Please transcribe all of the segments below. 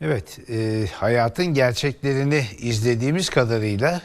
Evet, e, hayatın gerçeklerini izlediğimiz kadarıyla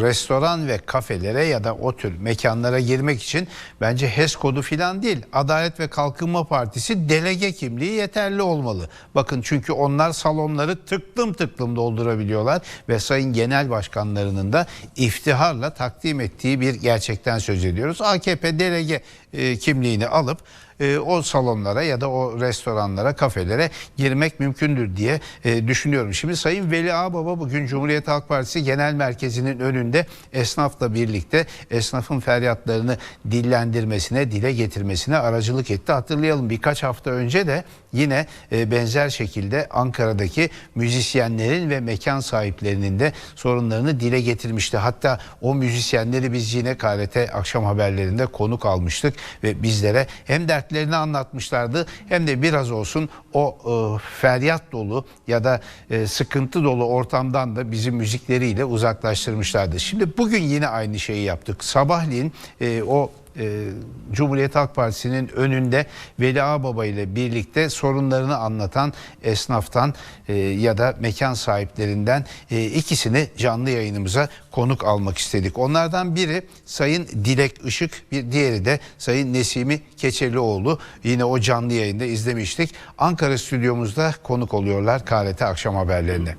restoran ve kafelere ya da o tür mekanlara girmek için bence HES kodu falan değil. Adalet ve Kalkınma Partisi delege kimliği yeterli olmalı. Bakın çünkü onlar salonları tıklım tıklım doldurabiliyorlar ve Sayın Genel Başkanlarının da iftiharla takdim ettiği bir gerçekten söz ediyoruz. AKP delege e, kimliğini alıp e, o salonlara ya da o restoranlara, kafelere girmek mümkündür diye e, düşünüyorum. Şimdi Sayın Veli Ağbaba bugün Cumhuriyet Halk Partisi Genel Merkezi'nin önünde esnafla birlikte esnafın feryatlarını dillendirmesine, dile getirmesine aracılık etti. Hatırlayalım birkaç hafta önce de yine e, benzer şekilde Ankara'daki müzisyenlerin ve mekan sahiplerinin de sorunlarını dile getirmişti. Hatta o müzisyenleri biz yine KRT akşam haberlerinde konuk almıştık ve bizlere hem dertlerini anlatmışlardı hem de biraz olsun o e, feryat dolu ya da e, sıkıntı dolu ortamdan da bizi müzikleriyle uzaklaştırmışlardı. Şimdi bugün yine aynı şeyi yaptık. Sabahleyin e, o e, Cumhuriyet Halk Partisi'nin önünde Veli Ağbaba ile birlikte sorunlarını anlatan esnaftan e, ya da mekan sahiplerinden e, ikisini canlı yayınımıza konuk almak istedik. Onlardan biri Sayın Dilek Işık, bir diğeri de Sayın Nesimi Keçelioğlu. Yine o canlı yayında izlemiştik. Ankara stüdyomuzda konuk oluyorlar KRT akşam haberlerine.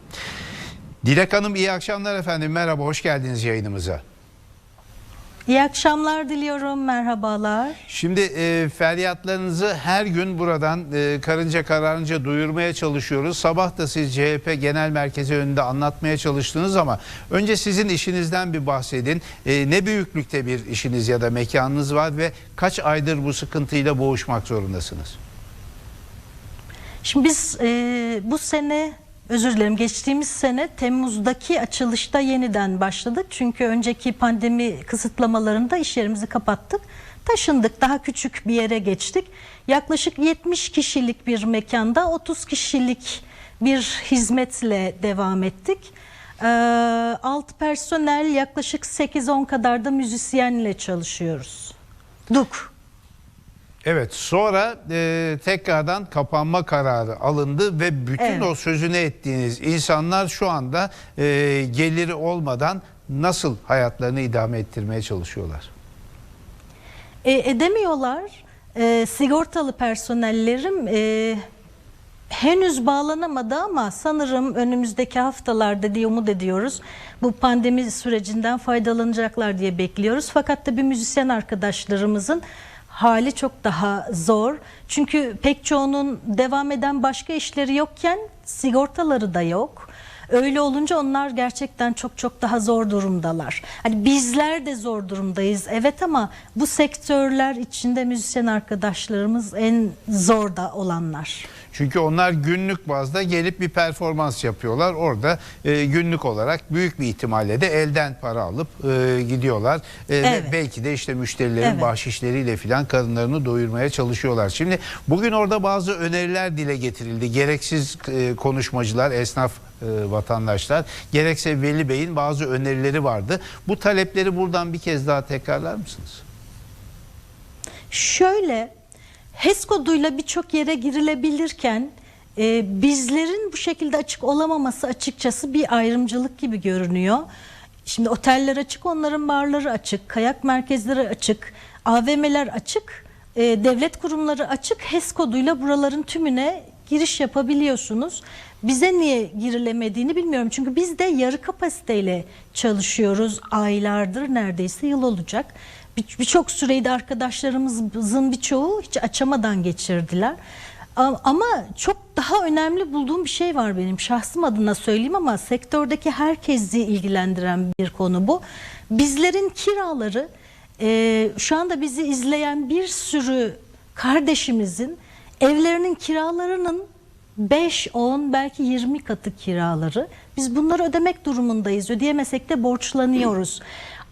Dilek Hanım iyi akşamlar efendim. Merhaba, hoş geldiniz yayınımıza. İyi akşamlar diliyorum, merhabalar. Şimdi e, feryatlarınızı her gün buradan e, karınca kararınca duyurmaya çalışıyoruz. Sabah da siz CHP Genel Merkezi önünde anlatmaya çalıştınız ama önce sizin işinizden bir bahsedin. E, ne büyüklükte bir işiniz ya da mekanınız var ve kaç aydır bu sıkıntıyla boğuşmak zorundasınız? Şimdi biz e, bu sene, özür dilerim geçtiğimiz sene Temmuz'daki açılışta yeniden başladık. Çünkü önceki pandemi kısıtlamalarında iş yerimizi kapattık. Taşındık, daha küçük bir yere geçtik. Yaklaşık 70 kişilik bir mekanda 30 kişilik bir hizmetle devam ettik. Ee, alt personel yaklaşık 8-10 kadar da müzisyenle çalışıyoruz. Duk. Evet sonra e, tekrardan kapanma kararı alındı ve bütün Evet. o sözünü ettiğiniz insanlar şu anda e, geliri olmadan nasıl hayatlarını idame ettirmeye çalışıyorlar? E, edemiyorlar. E, sigortalı personellerim e, henüz bağlanamadı ama sanırım önümüzdeki haftalarda diye umut ediyoruz. Bu pandemi sürecinden faydalanacaklar diye bekliyoruz. Fakat tabii müzisyen arkadaşlarımızın hali çok daha zor. Çünkü pek çoğunun devam eden başka işleri yokken sigortaları da yok. Öyle olunca onlar gerçekten çok çok daha zor durumdalar. Hani bizler de zor durumdayız evet ama bu sektörler içinde müzisyen arkadaşlarımız en zor da olanlar. Çünkü onlar günlük bazda gelip bir performans yapıyorlar. Orada e, günlük olarak büyük bir ihtimalle de elden para alıp e, gidiyorlar. E, ve Evet. belki de işte müşterilerin Evet. bahşişleriyle filan karınlarını doyurmaya çalışıyorlar. Şimdi bugün orada bazı öneriler dile getirildi. Gereksiz e, konuşmacılar, esnaf e, vatandaşlar, gerekse Veli Bey'in bazı önerileri vardı. Bu talepleri buradan bir kez daha tekrarlar mısınız? Şöyle HES koduyla birçok yere girilebilirken e, bizlerin bu şekilde açık olamaması açıkçası bir ayrımcılık gibi görünüyor. Şimdi oteller açık, onların barları açık, kayak merkezleri açık, AVM'ler açık, e, devlet kurumları açık. HES koduyla buraların tümüne giriş yapabiliyorsunuz. Bize niye girilemediğini bilmiyorum. Çünkü biz de yarı kapasiteyle çalışıyoruz. Aylardır neredeyse yıl olacak. Bir- Birçok süreyi de arkadaşlarımızın birçoğu hiç açamadan geçirdiler. Ama çok daha önemli bulduğum bir şey var benim şahsım adına söyleyeyim ama sektördeki herkesi ilgilendiren bir konu bu. Bizlerin kiraları e, şu anda bizi izleyen bir sürü kardeşimizin evlerinin kiralarının 5, 10 belki 20 katı kiraları. Biz bunları ödemek durumundayız. Ödeyemesek de borçlanıyoruz.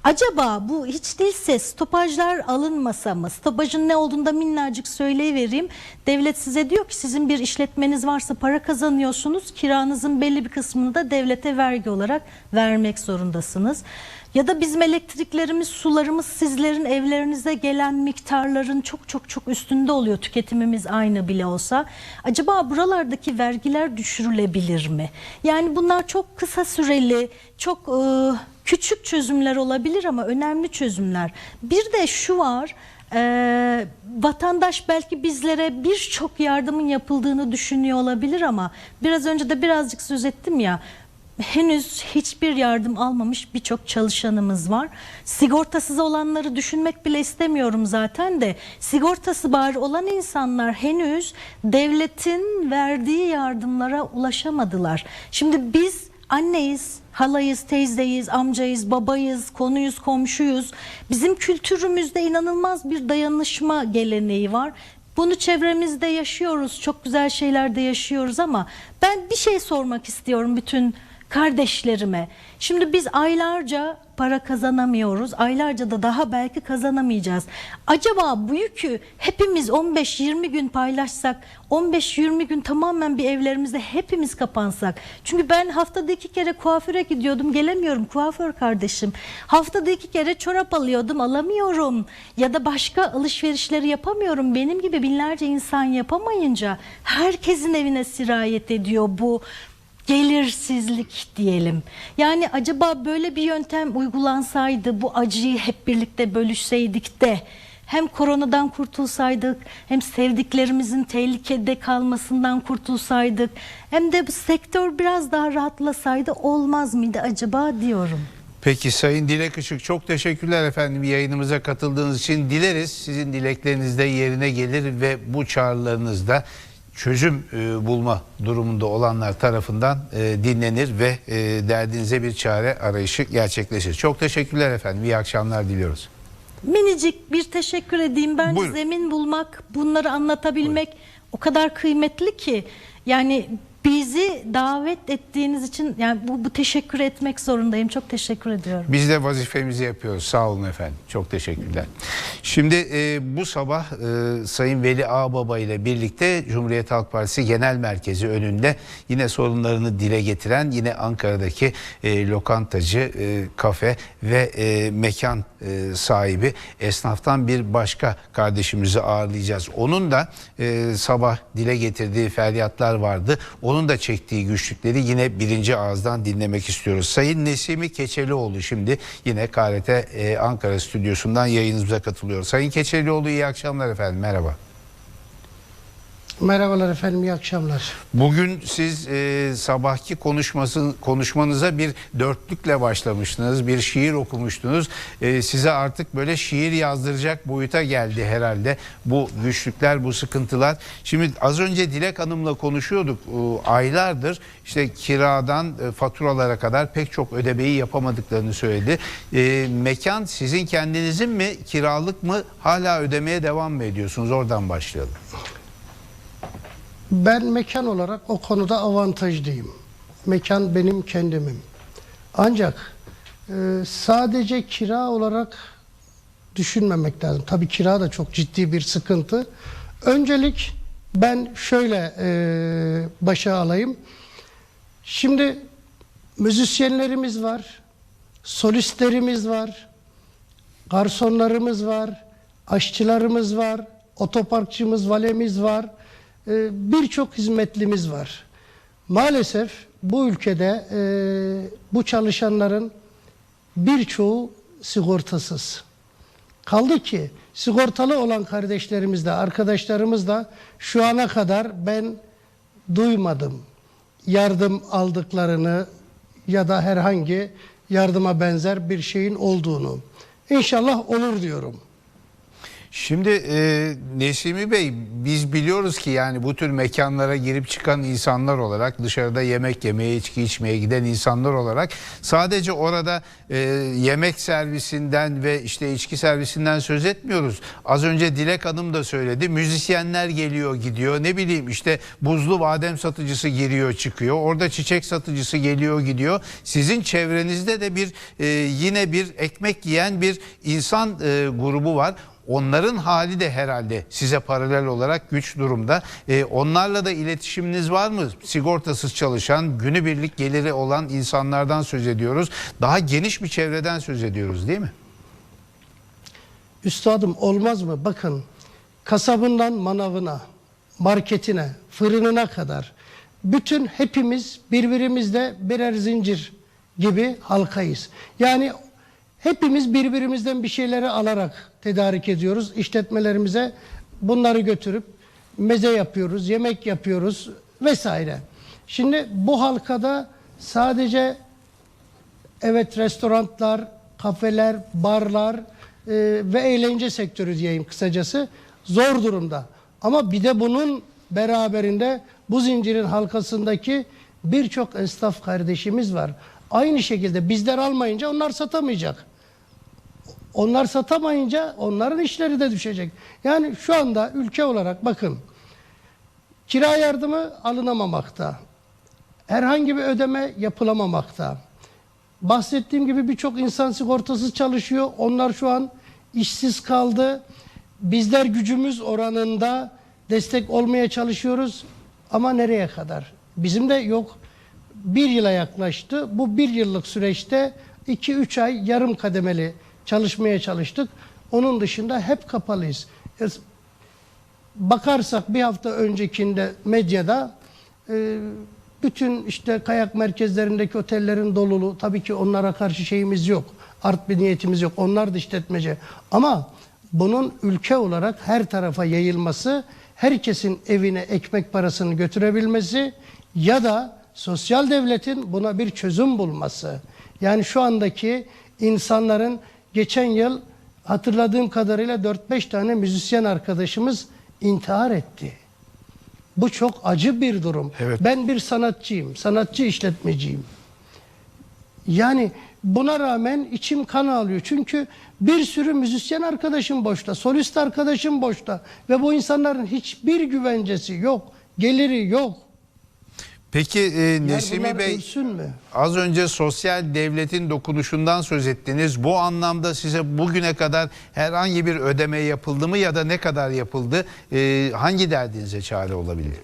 Acaba bu hiç değilse stopajlar alınmasa mı? Stopajın ne olduğunu da minnacık söyleyivereyim. Devlet size diyor ki sizin bir işletmeniz varsa para kazanıyorsunuz. Kiranızın belli bir kısmını da devlete vergi olarak vermek zorundasınız. Ya da bizim elektriklerimiz, sularımız sizlerin evlerinize gelen miktarların çok çok çok üstünde oluyor. Tüketimimiz aynı bile olsa. Acaba buralardaki vergiler düşürülebilir mi? Yani bunlar çok kısa süreli, çok e, küçük çözümler olabilir ama önemli çözümler. Bir de şu var. e, vatandaş belki bizlere birçok yardımın yapıldığını düşünüyor olabilir ama biraz önce de birazcık söz ettim ya henüz hiçbir yardım almamış birçok çalışanımız var. Sigortasız olanları düşünmek bile istemiyorum zaten de sigortası bari olan insanlar henüz devletin verdiği yardımlara ulaşamadılar. Şimdi biz anneyiz, halayız, teyzeyiz, amcayız, babayız, konuyuz, komşuyuz. Bizim kültürümüzde inanılmaz bir dayanışma geleneği var. Bunu çevremizde yaşıyoruz, çok güzel şeyler de yaşıyoruz ama ben bir şey sormak istiyorum bütün kardeşlerime. Şimdi biz aylarca para kazanamıyoruz. Aylarca da daha belki kazanamayacağız. Acaba bu yükü hepimiz 15-20 gün paylaşsak, 15-20 gün tamamen bir evlerimizde hepimiz kapansak. Çünkü ben haftada iki kere kuaföre gidiyordum, gelemiyorum kuaför kardeşim. Haftada iki kere çorap alıyordum, alamıyorum. Ya da başka alışverişleri yapamıyorum. Benim gibi binlerce insan yapamayınca herkesin evine sirayet ediyor bu gelirsizlik diyelim. Yani acaba böyle bir yöntem uygulansaydı bu acıyı hep birlikte bölüşseydik de hem koronadan kurtulsaydık hem sevdiklerimizin tehlikede kalmasından kurtulsaydık hem de bu sektör biraz daha rahatlasaydı olmaz mıydı acaba diyorum. Peki Sayın Dilek Işık çok teşekkürler efendim yayınımıza katıldığınız için. Dileriz sizin dilekleriniz de yerine gelir ve bu çağrılarınız da çözüm e, bulma durumunda olanlar tarafından e, dinlenir ve e, derdinize bir çare arayışı gerçekleşir. Çok teşekkürler efendim. İyi akşamlar diliyoruz. Minicik bir teşekkür edeyim. Bence Buyurun. zemin bulmak, bunları anlatabilmek o kadar kıymetli ki. Yani bizi davet ettiğiniz için yani bu, bu teşekkür etmek zorundayım. Çok teşekkür ediyorum. Biz de vazifemizi yapıyoruz. Sağ olun efendim. Çok teşekkürler. Şimdi e, bu sabah e, Sayın Veli Ağbaba ile birlikte Cumhuriyet Halk Partisi Genel Merkezi önünde yine sorunlarını dile getiren yine Ankara'daki e, lokantacı, e, kafe ve e, mekan e, sahibi esnaftan bir başka kardeşimizi ağırlayacağız. Onun da e, sabah dile getirdiği feryatlar vardı. Onun da çektiği güçlükleri yine birinci ağızdan dinlemek istiyoruz. Sayın Nesimi Keçelioğlu şimdi yine KRT e, Ankara stüdyosundan yayınımıza katılıyor. Sayın Keçelioğlu iyi akşamlar efendim merhaba. Merhabalar efendim, iyi akşamlar. Bugün siz e, sabahki konuşması konuşmanıza bir dörtlükle başlamıştınız. Bir şiir okumuştunuz. E, size artık böyle şiir yazdıracak boyuta geldi herhalde. Bu güçlükler, bu sıkıntılar. Şimdi az önce Dilek Hanım'la konuşuyorduk. E, aylardır işte kiradan e, faturalara kadar pek çok ödemeyi yapamadıklarını söyledi. E, mekan sizin kendinizin mi, kiralık mı? Hala ödemeye devam mı ediyorsunuz? Oradan başlayalım. Ben mekan olarak o konuda avantajlıyım. Mekan benim kendimim. Ancak e, sadece kira olarak düşünmemek lazım. Tabii kira da çok ciddi bir sıkıntı. Öncelik ben şöyle e, başa alayım. Şimdi müzisyenlerimiz var, solistlerimiz var, garsonlarımız var, aşçılarımız var, otoparkçımız, valemiz var, e, birçok hizmetlimiz var. Maalesef bu ülkede e, bu çalışanların birçoğu sigortasız. Kaldı ki sigortalı olan kardeşlerimiz de arkadaşlarımız da şu ana kadar ben duymadım yardım aldıklarını ya da herhangi yardıma benzer bir şeyin olduğunu. İnşallah olur diyorum. Şimdi e, Nesimi Bey biz biliyoruz ki yani bu tür mekanlara girip çıkan insanlar olarak dışarıda yemek yemeye içki içmeye giden insanlar olarak sadece orada e, yemek servisinden ve işte içki servisinden söz etmiyoruz. Az önce Dilek Hanım da söyledi müzisyenler geliyor gidiyor ne bileyim işte buzlu badem satıcısı giriyor çıkıyor orada çiçek satıcısı geliyor gidiyor. Sizin çevrenizde de bir e, yine bir ekmek yiyen bir insan e, grubu var. Onların hali de herhalde size paralel olarak güç durumda. Ee, onlarla da iletişiminiz var mı? Sigortasız çalışan, günübirlik geliri olan insanlardan söz ediyoruz. Daha geniş bir çevreden söz ediyoruz değil mi? Üstadım olmaz mı? Bakın kasabından manavına, marketine, fırınına kadar bütün hepimiz birbirimizle birer zincir gibi halkayız. Yani hepimiz birbirimizden bir şeyleri alarak tedarik ediyoruz. İşletmelerimize bunları götürüp meze yapıyoruz, yemek yapıyoruz vesaire. Şimdi bu halkada sadece Evet restoranlar, kafeler, barlar e, ve eğlence sektörü diyeyim kısacası zor durumda. Ama bir de bunun beraberinde bu zincirin halkasındaki birçok esnaf kardeşimiz var. Aynı şekilde bizler almayınca onlar satamayacak. Onlar satamayınca onların işleri de düşecek. Yani şu anda ülke olarak bakın kira yardımı alınamamakta. Herhangi bir ödeme yapılamamakta. Bahsettiğim gibi birçok insan sigortasız çalışıyor. Onlar şu an işsiz kaldı. Bizler gücümüz oranında destek olmaya çalışıyoruz. Ama nereye kadar? Bizim de yok. Bir yıla yaklaştı. Bu bir yıllık süreçte 2-3 ay yarım kademeli çalışmaya çalıştık. Onun dışında hep kapalıyız. E, bakarsak bir hafta öncekinde medyada e, bütün işte kayak merkezlerindeki otellerin dolulu tabii ki onlara karşı şeyimiz yok. Art bir niyetimiz yok. Onlar da işletmeci. Ama bunun ülke olarak her tarafa yayılması, herkesin evine ekmek parasını götürebilmesi ya da sosyal devletin buna bir çözüm bulması. Yani şu andaki insanların geçen yıl hatırladığım kadarıyla 4-5 tane müzisyen arkadaşımız intihar etti. Bu çok acı bir durum. Evet. Ben bir sanatçıyım, sanatçı işletmeciyim. Yani buna rağmen içim kan ağlıyor. Çünkü bir sürü müzisyen arkadaşım boşta, solist arkadaşım boşta ve bu insanların hiçbir güvencesi yok, geliri yok. Peki e, Yani bunlar Bey mü? az önce sosyal devletin dokunuşundan söz ettiniz. Bu anlamda size bugüne kadar herhangi bir ödeme yapıldı mı ya da ne kadar yapıldı? E, hangi derdinize çare olabilir?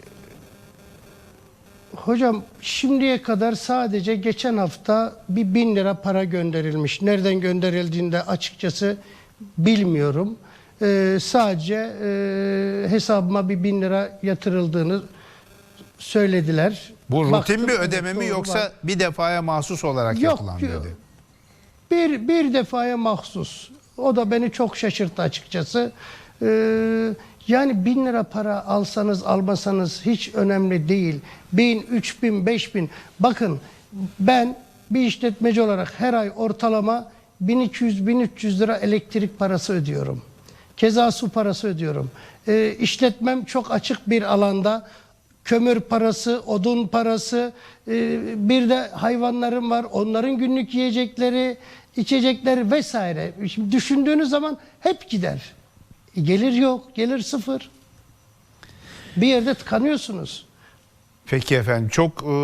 Hocam şimdiye kadar sadece geçen hafta bir bin lira para gönderilmiş. Nereden gönderildiğini de açıkçası bilmiyorum. Ee, sadece e, hesabıma bir bin lira yatırıldığını söylediler. Bu rutin Baktım, bir ödeme mi yoksa var. bir defaya mahsus olarak Yok, yapılan ödeme? Bir, bir defaya mahsus. O da beni çok şaşırttı açıkçası. Ee, yani bin lira para alsanız almasanız hiç önemli değil. Bin, üç bin, beş bin. Bakın ben bir işletmeci olarak her ay ortalama 1200-1300 lira elektrik parası ödüyorum. Keza su parası ödüyorum. Ee, işletmem çok açık bir alanda kömür parası, odun parası, e, bir de hayvanlarım var. Onların günlük yiyecekleri, içecekleri vesaire. Şimdi düşündüğünüz zaman hep gider. E, gelir yok, gelir sıfır. Bir yerde tıkanıyorsunuz. Peki efendim çok e,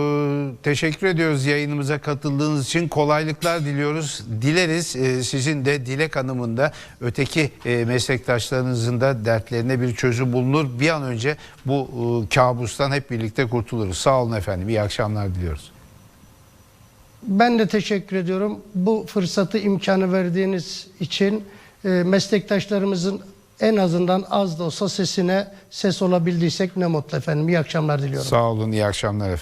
teşekkür ediyoruz yayınımıza katıldığınız için kolaylıklar diliyoruz. Dileriz e, sizin de Dilek Hanım'ın da öteki e, meslektaşlarınızın da dertlerine bir çözüm bulunur. Bir an önce bu e, kabustan hep birlikte kurtuluruz. Sağ olun efendim iyi akşamlar diliyoruz. Ben de teşekkür ediyorum. Bu fırsatı, imkanı verdiğiniz için e, meslektaşlarımızın en azından az da olsa sesine ses olabildiysek ne mutlu efendim. İyi akşamlar diliyorum. Sağ olun iyi akşamlar efendim.